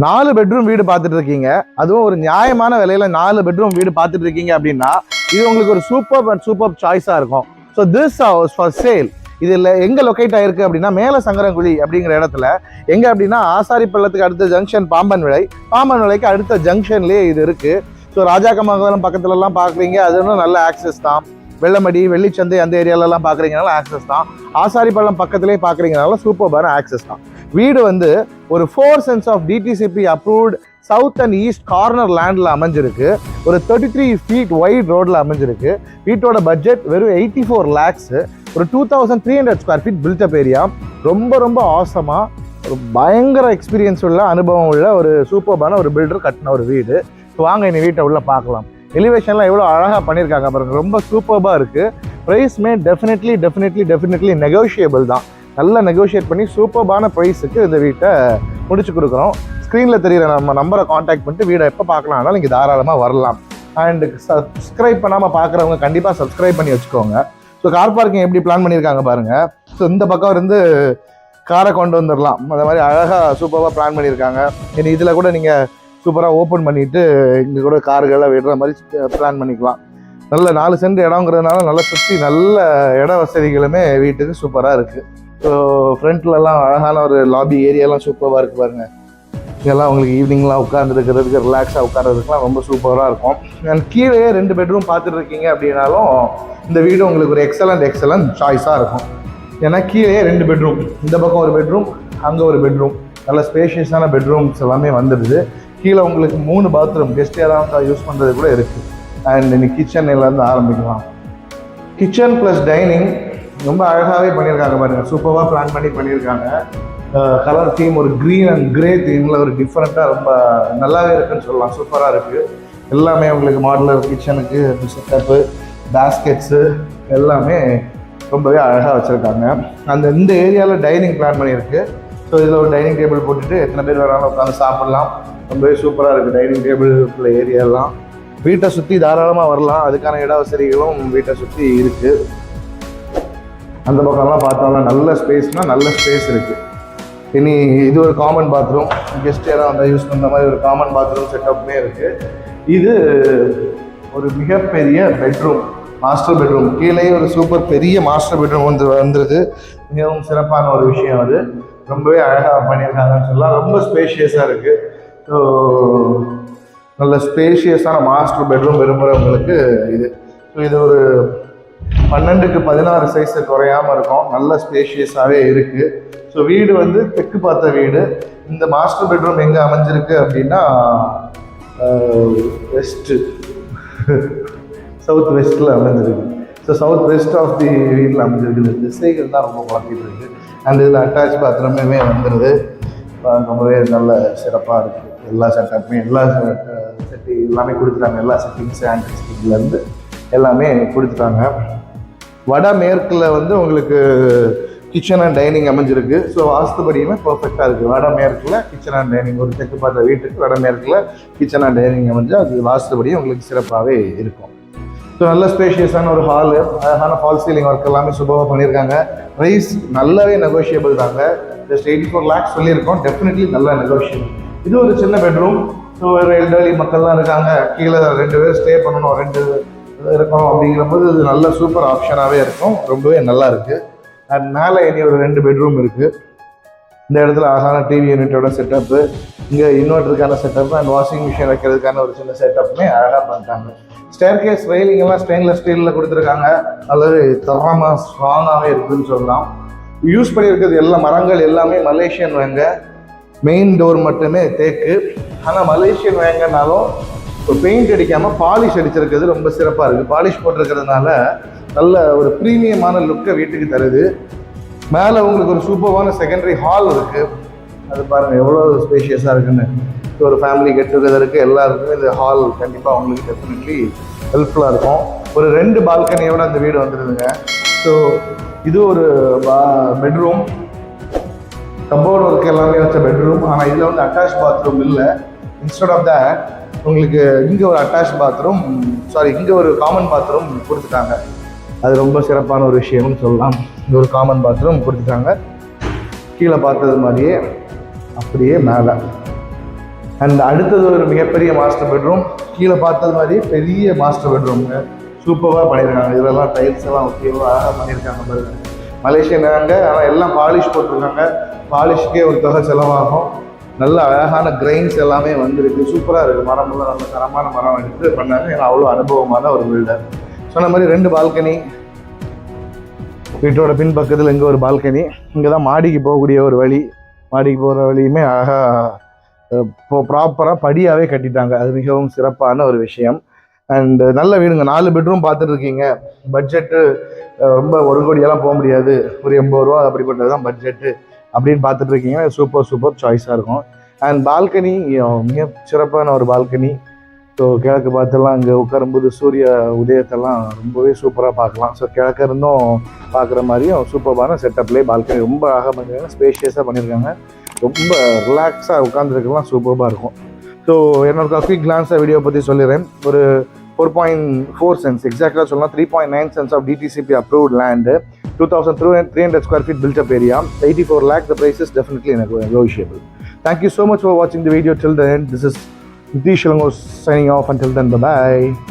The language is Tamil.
நாலு பெட்ரூம் வீடு பார்த்துட்டு இருக்கீங்க. அதுவும் ஒரு நியாயமான விலையில நாலு பெட்ரூம் வீடு பார்த்துட்டு இருக்கீங்க அப்படின்னா இது உங்களுக்கு ஒரு சூப்பர் அண்ட் சூப்பர் சாய்ஸா இருக்கும். So this house for sale இதில் எங்கே லொக்கேட் ஆயிருக்கு அப்படின்னா மேல சங்கரங்குழி அப்படிங்கிற இடத்துல. எங்கே அப்படின்னா ஆசாரி பள்ளத்துக்கு அடுத்த ஜங்ஷன் பாம்பன் விலை பாம்பன் விலைக்கு அடுத்த ஜங்ஷன்லேயே இது இருக்கு. ஸோ ராஜாக்கமங்கலம் பக்கத்துலலாம் பார்க்குறீங்க அது இன்னும் நல்ல ஆக்சஸ் தான். வெள்ளமடி வெள்ளிச்சந்தை அந்த ஏரியாலலாம் பார்க்குறீங்கனால ஆக்சஸ் தான். ஆசாரி பள்ளம் பக்கத்துலேயே பார்க்குறீங்கனால சூப்பரான ஆக்சஸ் தான். வீடு வந்து ஒரு four cents of DTCP approved south and east corner லேண்டில் அமைஞ்சிருக்கு. ஒரு தேர்ட்டி த்ரீ ஃபீட் ஒயிட் ரோடில் அமைஞ்சிருக்கு. வீட்டோட பட்ஜெட் வெறும் எயிட்டி ஃபோர் லேக்ஸு ஒரு two thousand three hundred square feet built up area ரொம்ப ரொம்ப ஆசமாக ஒரு பயங்கர எக்ஸ்பீரியன்ஸ் உள்ள அனுபவம் உள்ள ஒரு சூப்பர்பான ஒரு பில்டர் கட்டின ஒரு வீடு. ஸோ வாங்க இந்த வீட்டை உள்ளே பார்க்கலாம். எலிவேஷன்லாம் எவ்வளோ அழகாக பண்ணியிருக்காங்க பாருங்கள் ரொம்ப சூப்பர்பாக இருக்குது ப்ரைஸ்மே டெஃபினெட்லி டெஃபினெட்லி டெஃபினெட்லி நெகோஷியபிள் தான். நல்லா நெகோஷியேட் பண்ணி சூப்பர்பான ப்ரைஸுக்கு இந்த வீட்டை முடிச்சு கொடுக்குறோம். ஸ்க்ரீனில் தெரியிற நம்ம நம்பரை காண்டாக்ட் பண்ணிட்டு வீடை எப்போ பார்க்கலாம்னாலும் இங்கே தாராளமாக வரலாம். அண்டு சப்ஸ்கிரைப் பண்ணாமல் பார்க்குறவங்க கண்டிப்பாக சப்ஸ்கிரைப் பண்ணி வச்சுக்கோங்க. ஸோ கார் பார்க்கிங் எப்படி பிளான் பண்ணியிருக்காங்க பாருங்கள் ஸோ இந்த பக்கம் இருந்து காரை கொண்டு வந்துடலாம் அந்த மாதிரி அழகாக சூப்பராக பிளான் பண்ணியிருக்காங்க. இனி இதில் கூட நீங்கள் சூப்பராக ஓப்பன் பண்ணிவிட்டு இங்கே கூட கார்கள்லாம் விடுற மாதிரி பிளான் பண்ணிக்கலாம். நல்ல நாலு சென்ட் இடங்கிறதுனால நல்லா சுற்றி நல்ல இட வசதிகளுமே வீட்டுக்கு சூப்பராக இருக்குது ஃப்ரண்ட்லலாம் அழகான ஒரு லாபி ஏரியாலாம் சூப்பராக இருக்குது பாருங்கள் இதெல்லாம் உங்களுக்கு ஈவினிங்லாம் உட்காந்துருக்கிறதுக்கு ரிலாக்ஸாக உட்காந்துருக்குலாம் ரொம்ப சூப்பராக இருக்கும். அண்ட் கீழே ரெண்டு பெட்ரூம் பார்த்துட்டு இருக்கீங்க அப்படின்னாலும் இந்த வீடு உங்களுக்கு ஒரு எக்ஸலண்ட் எக்ஸலண்ட் சாய்ஸாக இருக்கும். ஏன்னா கீழே ரெண்டு பெட்ரூம் இந்த பக்கம் ஒரு பெட்ரூம் அங்கே ஒரு பெட்ரூம் நல்ல ஸ்பேஷியஸான பெட்ரூம்ஸ் எல்லாமே வந்துடுது. கீழே உங்களுக்கு மூணு பாத்ரூம் கெஸ்ட் யாராவது யூஸ் பண்ணுறது கூட இருக்குது அண்ட் இன்னைக்கு கிச்சன்லேருந்து ஆரம்பிக்கலாம். கிச்சன் ப்ளஸ் டைனிங் ரொம்ப அழகாகவே பண்ணியிருக்காங்க பாருங்கள் சூப்பராக பிளான் பண்ணி பண்ணியிருக்காங்க. கலர் தீம் ஒரு க்ரீன் அண்ட் கிரே தீமில் ஒரு டிஃப்ரெண்ட்டாக ரொம்ப நல்லாவே இருக்குன்னு சொல்லலாம். சூப்பராக இருக்குது எல்லாமே உங்களுக்கு மாடுலர் கிச்சனுக்கு செட்டப்பு பேஸ்கெட்ஸு எல்லாமே ரொம்பவே அழகாக வச்சுருக்காங்க. அந்த இந்த ஏரியாவில் டைனிங் பிளான் பண்ணியிருக்கு. ஸோ இதில் ஒரு டைனிங் டேபிள் போட்டுட்டு எத்தனை பேர் வேணாலும் உட்காந்து சாப்பிட்லாம். ரொம்பவே சூப்பராக இருக்குது டைனிங் டேபிள் உள்ள ஏரியாலாம் வீட்டை சுற்றி தாராளமாக வரலாம். அதுக்கான இட வசதிகளும் வீட்டை சுற்றி இருக்குது அந்த பக்கம்லாம் பார்த்தோம்னா நல்ல ஸ்பேஸ்னால் நல்ல ஸ்பேஸ் இருக்குது இனி இது ஒரு காமன் பாத்ரூம் கெஸ்ட் யாராவது வந்தால் யூஸ் பண்ணுற மாதிரி ஒரு காமன் பாத்ரூம் செட்டப்புமே இருக்குது இது ஒரு மிகப்பெரிய பெட்ரூம் மாஸ்டர் பெட்ரூம் கீழே ஒரு சூப்பர் பெரிய மாஸ்டர் பெட்ரூம் வந்து வந்துருது. மிகவும் சிறப்பான ஒரு விஷயம் அது. ரொம்பவே அழகாக பண்ணியிருக்காங்கன்னு சொல்லலாம். ரொம்ப ஸ்பேஷியஸாக இருக்குது ஸோ நல்ல ஸ்பேஷியஸான மாஸ்டர் பெட்ரூம் விரும்புகிறவங்களுக்கு இது. ஸோ இது ஒரு பன்னெண்டுக்கு பதினாறு சைஸு குறையாம இருக்கும். நல்ல ஸ்பேஷியஸாகவே இருக்குது ஸோ வீடு வந்து தெற்கு பார்த்த வீடு. இந்த மாஸ்டர் பெட்ரூம் எங்கே அமைஞ்சிருக்கு அப்படின்னா வெஸ்ட்டு சவுத் வெஸ்ட்டில் அமைஞ்சிருக்கு. So south west of the வீட்டில் அமைஞ்சிருக்கு இந்த திசைகள் தான் ரொம்ப குழப்பிட்டு இருக்குது அண்ட் இதில் அட்டாச் பாத்ரூமே வந்துடுது ரொம்பவே நல்ல சிறப்பாக இருக்குது எல்லா செட்டப்புமே எல்லா செட்டி எல்லாமே கொடுத்துட்டாங்க எல்லா செட்டிங்ஸ் ஆன்டிஸ்டிக்லேருந்து எல்லாமே கொடுத்துட்டாங்க. வடமேற்கில் வந்து உங்களுக்கு கிச்சன் அண்ட் டைனிங் அமைஞ்சிருக்கு. ஸோ வாஸ்துபடியுமே பர்ஃபெக்டாக இருக்குது வட மேற்கில் கிச்சன் அண்ட் டைனிங் ஒரு தெற்கு பார்த்த வீட்டுக்கு வடமேற்கில் கிச்சன் அண்ட் டைனிங் அமைஞ்சு அது வாஸ்துபடியும் உங்களுக்கு சிறப்பாகவே இருக்கும். ஸோ நல்ல ஸ்பேஷியஸான ஒரு ஹாலு அழகான ஃபால் சீலிங் ஒர்க் எல்லாமே சுபமாக பண்ணியிருக்காங்க. ப்ரைஸ் நல்லாவே நெகோஷியபிள் தாங்க. ஜஸ்ட் எயிட்டி ஃபோர் லேக்ஸ் சொல்லியிருக்கோம். டெஃபினெட்லி நல்லா நெகோஷியபிள் இது ஒரு சின்ன பெட்ரூம் ஸோ ஒரு எல்டர்லி மக்கள்லாம் இருக்காங்க. கீழே ரெண்டு பேர் ஸ்டே பண்ணணும். ரெண்டு இருக்கணும் அப்படிங்கிற போது இது நல்ல சூப்பர் ஆப்ஷனாகவே இருக்கும். ரொம்பவே நல்லா இருக்குது அண்ட் மேலே இனி ஒரு ரெண்டு பெட்ரூம் இருக்குது இந்த இடத்துல அழகான டிவி யூனிட்டோட செட்டப்பு இங்கே இன்வெர்டருக்கான செட்டப் அண்ட் வாஷிங் மிஷின் வைக்கிறதுக்கான ஒரு சின்ன செட்டப்புமே அழகாக பண்ணிட்டாங்க. ஸ்டேர் கேஸ் ரெயிலிங் எல்லாம் ஸ்டெயின்லெஸ் ஸ்டீலில் கொடுத்துருக்காங்க. அல்லது தரமாக ஸ்ட்ராங்காகவே இருக்குதுன்னு சொல்லலாம். யூஸ் பண்ணியிருக்கிறது எல்லா மரங்கள் எல்லாமே மலேசியன் வேங்க. மெயின் டோர் மட்டுமே தேக்கு. ஆனால் மலேசியன் வேங்கனாலும் இப்போ பெயிண்ட் அடிக்காமல் பாலிஷ் அடிச்சிருக்கிறது ரொம்ப சிறப்பாக இருக்குது பாலிஷ் போட்டிருக்கிறதுனால நல்ல ஒரு ப்ரீமியமான லுக்கை வீட்டுக்கு தருது. மேலே உங்களுக்கு ஒரு சூப்பர்வான செகண்டரி ஹால் இருக்குது அது பாருங்கள் எவ்வளோ ஸ்பேஷியஸாக இருக்குன்னு. ஸோ ஒரு ஃபேமிலி கெட் டுகெதருக்கு எல்லாருக்குமே இந்த ஹால் கண்டிப்பாக உங்களுக்கு டெஃபினெட்லி ஹெல்ப்ஃபுல்லாக இருக்கும். ஒரு ரெண்டு பால்கனியோட அந்த வீடு வந்துடுதுங்க ஸோ இது ஒரு பா பெட்ரூம் கபோர்டு ஒர்க் எல்லாமே வச்ச பெட்ரூம் ஆனால் இதில் வந்து அட்டாச் பாத்ரூம் இல்லை. இன்ஸ்டெட் ஆஃப் தட் உங்களுக்கு இங்கே ஒரு அட்டாச் பாத்ரூம் சாரி இங்கே ஒரு காமன் பாத்ரூம் கொடுத்துட்டாங்க. அது ரொம்ப சிறப்பான ஒரு விஷயம்னு சொல்லலாம். இங்கே ஒரு காமன் பாத்ரூம் கொடுத்துட்டாங்க. கீழே பார்த்தது மாதிரியே அப்படியே மேலே. அண்ட் அடுத்தது ஒரு மிகப்பெரிய மாஸ்டர் பெட்ரூம் கீழே பார்த்தது மாதிரியே பெரிய மாஸ்டர் பெட்ரூம்ங்க சூப்பராக பண்ணியிருக்காங்க. இதெல்லாம் டைல்ஸ் எல்லாம் ஓகேவா அழகாக பண்ணியிருக்காங்க பாருங்க. மலேசியனாங்க ஆனால் எல்லாம் பாலிஷ் போட்டிருக்காங்க. பாலிஷ்க்கே ஒரு தொகை செலவாகும். நல்ல அழகான கிரெயின்ஸ் எல்லாமே வந்திருக்கு. சூப்பராக இருக்குது மரமெல்லாம் நல்ல தரமான மரம் எடுத்து பண்ணாங்க. ஏன்னா அவ்வளோ அனுபவமான ஒரு பில்டர் சொன்ன மாதிரி ரெண்டு பால்கனி வீட்டோட பின்பக்கத்தில் இங்கே ஒரு பால்கனி இங்கே தான் மாடிக்கு போகக்கூடிய ஒரு வழி. மாடிக்கு போகிற வழியுமே அழகாக இப்போ ப்ராப்பராக படியாகவே கட்டிட்டாங்க. அது மிகவும் சிறப்பான ஒரு விஷயம். அண்ட் நல்ல வீடுங்க. நாலு பெட்ரூம் பார்த்துட்டு இருக்கீங்க பட்ஜெட்டு ரொம்ப ஒரு கோடியெல்லாம் போக முடியாது. ஒரு எண்பது ரூபா அப்படிப்பட்டது தான் பட்ஜெட்டு அப்படின்னு பார்த்துட்டு இருக்கீங்க சூப்பர் சூப்பர் சாய்ஸாக இருக்கும். அண்ட் பால்கனி மிக சிறப்பான ஒரு பால்கனி ஸோ கிழக்கு பார்த்துலாம் அங்கே உட்காரும்போது சூரிய உதயத்தெல்லாம் ரொம்பவே சூப்பராக பார்க்கலாம். ஸோ கிழக்க இருந்தும் பார்க்குற மாதிரியும் சூப்பரான செட்டப்லேயே பால்கனி ரொம்ப அழகாக பண்ணியிருக்காங்க ஸ்பேஷியஸாக பண்ணியிருக்காங்க ரொம்ப ரிலாக்ஸாக உட்காந்துருக்கலாம் சூப்பராக இருக்கும். ஸோ என்னோட காஃபி கிளான்ஸாக வீடியோ பற்றி சொல்லிடுறேன். ஒரு ஃபோர் பாயிண்ட் ஃபோர் சென்ஸ் எக்ஸாக்டாக சொல்லலாம் three point nine cents of DTCP approved land Two thousand through three hundred square feet buildup area eighty four lakh the price is definitely எனக்கு negotiable. Thank you so much for watching the video till the end. This is Nitish Shalangos signing off. Until then, bye bye.